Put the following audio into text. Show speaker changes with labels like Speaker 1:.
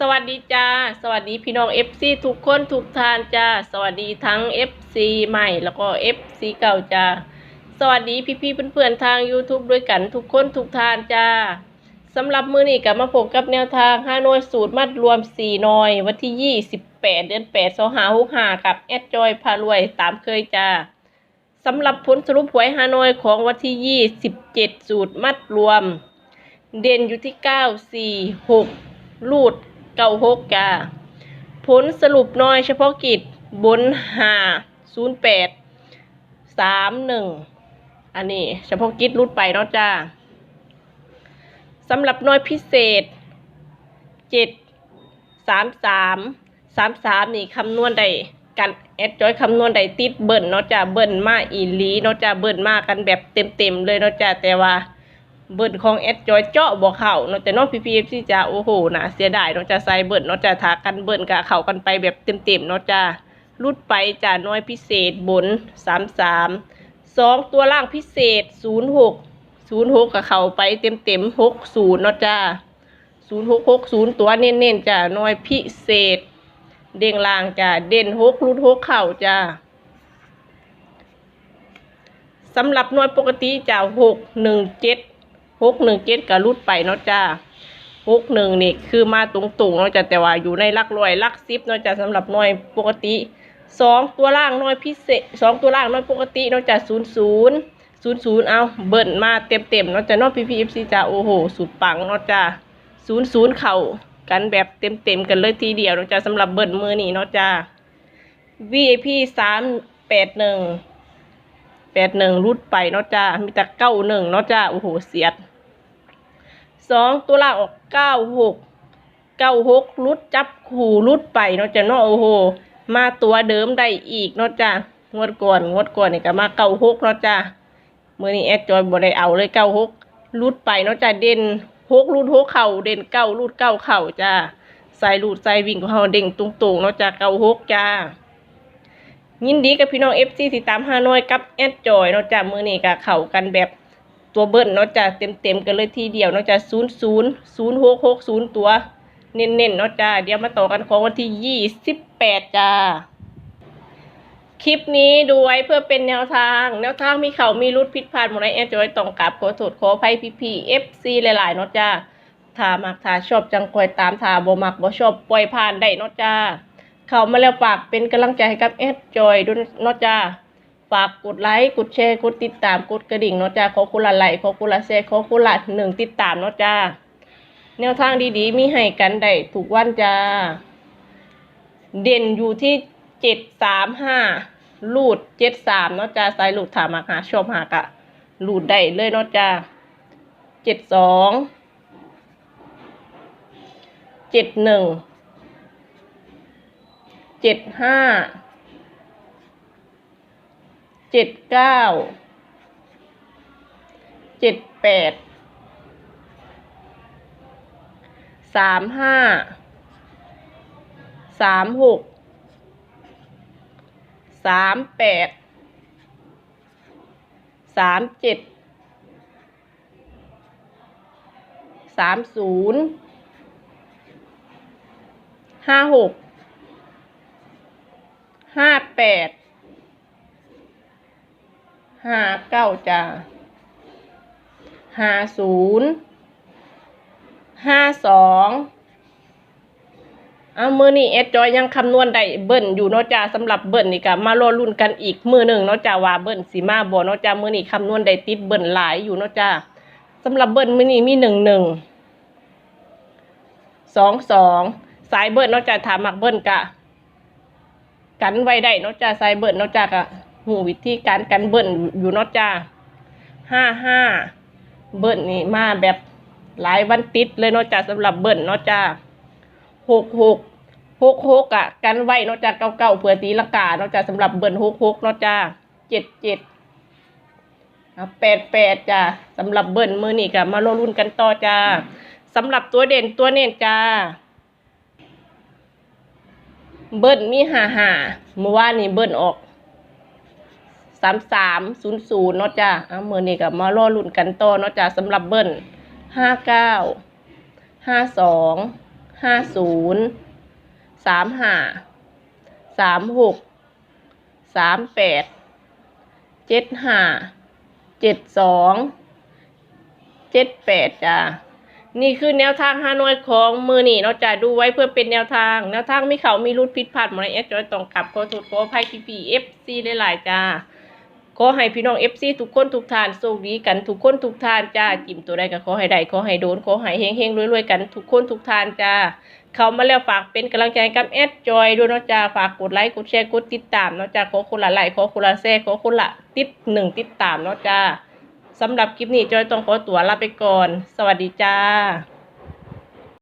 Speaker 1: สวัสดีจ้า สวัสดีพี่น้อง FC ทุกคนทุกท่านจ้า สวัสดีทั้ง FC ใหม่แล้วก็ FC เก่าจ้า สวัสดีพี่ๆเพื่อนๆทาง YouTube ด้วยกันทุกคนทุกท่านจ้าสำหรับมือนี้ก็มาพบกับแนวทาง5หน่วยสูตรมัดรวม4หน่วย วันที่28เดือน8 2565กับแอดจอยพารวยตามเคยจ้าสำหรับผลสรุปหวยฮานอยของวันที่27สูตรมัดรวม เด่นอยู่ที่9 4 6ลูด 96จ้า ผลสรุปน้อยเฉพาะกิจบน5 08 31อันนี้เฉพาะกิจรุดไปเนาะจ้าสำหรับน้อยพิเศษ7 33 33นี่คำนวณได้กันแอดจอยคำนวณได้ติดเบิ่นเนาะจ้าเบิ่นมาอีลีเนาะจ้าเบิ่นมากันแบบเต็มๆเลยเนาะจ้าแต่ว่า เบิร์นของแอดจอยเจาะบ่เข้าเนาะแต่น้องพีพีเอฟซีจ้าโอ้โหนะเสียดายเนาะจ้าใส่เบิร์นเนาะจ้าถากันเบิร์นกะเข้ากันไปแบบเต็มๆเนาะจ้ารุดไปจ้าน้อยพิเศษบนสามสามสองตัวล่างพิเศษศูนย์หกศูนย์หกกับเข้าไปเต็มๆหกศูนย์เนาะจ้าศูนย์หกหกศูนย์ตัวเน้นๆจ้าน้อยพิเศษ เด้งล่างจ้าเด่นหกรุดหกเข่าจ้าสำหรับหน่วยปกติจะหกหนึ่งเจ็ด หกหนึ่งเจ็ดก็รุดไปเนาะจ้าหกหนึ่งนี่คือมาตรงๆเนาะจ้าแต่ว่าอยู่ในลักร้อยลักสิบเนาะจ้าสำหรับน่วยปกติสองตัวล่างน่วยพิเศษสองตัวล่างน่วยปกติเนาะจ้าศูนย์ศูนย์ศูนย์ศูนย์เอาเบิ่นมาเต็มเต็มๆเนาะจ้าเนาะพีพีเอฟซีจ้าโอ้โหสุดปังเนาะจ้าศูนย์ศูนย์เข่ากันแบบเต็มเต็มๆกันเลยทีเดียวเนาะจ้าสำหรับเบิ่นมือนี่เนาะจ้า VIP สามแปดหนึ่งแปดหนึ่งรุดไปเนาะจ้ามีแต่เก้าหนึ่งเนาะจ้าโอ้โหเสียด สองตัวล่างออกเก้าหกเก้าหกรุดจับขู่รุดไปเนาะจ้าเนาะโอ้โห มาตัวเดิมได้อีกเนาะจ้างวดก่อนงวดก่อนนี่ก็มาเก้าหกเนาะจ้ามื่อนี้แอดจอยบ่ได้เอาเลยเก้าหกรุดไปเนาะจ้าเด่นหกรุดหกเข่าเด่นเก้ารุดเก้าเข่าจ้าใส่รูดใส่วิ่งของเราเด้งตุงๆเนาะจ้าเก้าหกจ้ายินดีกับพี่น้อง FC ที่ตามฮานอยกับแอดจอยเนาะจ้ะมือนี้ก็เข้ากันแบบ ตัวเบิ้ลเนาะจ้ะเต็มๆกันเลยทีเดียวเนาะจ้ะ0 0 0 6 6 0ตัว เน้นๆเนาะจ้ะเดี๋ยวมาต่อกันของวันที่28จ้าคลิปนี้ดูไว้เพื่อเป็นแนวทาง แนวทางมีเขามีรุดผิดพลาดหมดในแอดจอยต้องกลับขอโทษขออภัยพี่พี่ FC หลายๆเนาะจ้าถามักถาชอบจังคอยตามถาบ่มักบ่ชอบปล่อยผ่านได้เนาะจ้าเขามาแล้วฝากเป็นกำลังใจให้กับแอดจอยด้วยเนาะจ้า ฝากกดไลค์ กดแชร์ กดติดตาม กดกระดิ่งเนาะจ้าขอคุณละไลค์ขอคุณละแชร์ขอคุณละหนึ่งติดตามเนาะจ้า แนวทางดีๆ มีให้กันได้ทุกวันจ้า เด่นอยู่ที่เจ็ดสามห้าลูดเจ็ดสามเนาะจ้าสายลูดถามมาหาชอบหากะลูดได้เลยเนาะจ้าเจ็ดสองเจ็ดหนึ่งเจ็ดห้า เจ็ดเก้าเจ็ดแปดสามห้าสามหกสามแปดสามเจ็ดสามศูนย์ห้าหกห้าแปด ห้าเก้าจ้าห้าศูนย์ห้าสองเอามือนี่เอดจอยยังคำนวณได้เบิ้ลอยู่เนาะจ้าสำหรับเบิ้ลนี่ก็มารอรุ่นกันอีกมือหนึ่งเนาะจ้าว่าเบิ้ลสีมาบ่เนาะจ้ามือนี่คำนวณได้ติดเบิ้ลหลายอยู่เนาะจ้าสำหรับเบิ้ลมือนี่มีหนึ่งหนึ่งสองสองสายเบิ้ลเนาะจ้าถามมักเบิ้ลกะ กันไว้ได้เนาะจ้าสายเบิ้ลเนาะจ้ากะ หูวิธีการกันเบิ้ลอยู่นาะจ้าห้าห้าเบิ้ลนี่มาแบบหลายวันติดเลยนาะจ้าสำหรับเบิ้ลนาะจ้าหกหกหกหกอะ กันไว้นาะจ้าเก้าเก้าเผื่อตีลังกานาะจ้าสำหรับเบิ้ลหกหกนาะจ้าเจ็ดเจ็ดแปดแปดจ้าสำหรับเบิ้ลมือนี่กะมาโลรุ่นกันต่อจ้าสำหรับตัวเด่นตัวเน่นจ้าเบิ้ลมีหาหาเมื่อวานนี้เบิ้ลออก สามสามศูนย์ศูนย์เนาะจ้าเอามือนี้กับมารอลุ่นกันต่อเนาะจ้าสำหรับเบิ้ลห้าเก้าห้าสองห้าศูนย์สามห้าสามหกสามแปดเจ็ดห้าเจ็ดสองเจ็ดแปดจ้านี่คือแนวทางฮานอยของมือนี่เนาะจ้าดูไว้เพื่อเป็นแนวทาง แนวทางมีเขามีรุดผิดพลาดหมดในเอสจอยต้องกลับขอโทษขออภัยพีพีเอฟซีหลายๆจ้า ขอให้พี่น้องเอฟซีทุกคนทุกทานโชคดีกันทุกคนทุกทานจ้าจิ้มตัวใดก็ขอให้ได้ขอให้โดนขอให้เฮงเฮงรวยๆกันทุกคนทุกทานจ้าเขามาแล้วฝากเป็นกำลังใจกับแอดจอยด้วยนะจ้าฝากกดไลค์กดแชร์กดติดตามนะจ้าขอคนละไลค์ขอคนละแชร์ขอคนละติดหนึ่งติดตามนะจ้าสำหรับคลิปนี้จอยต้องขอตัวลาไปก่อน สวัสดีจ้า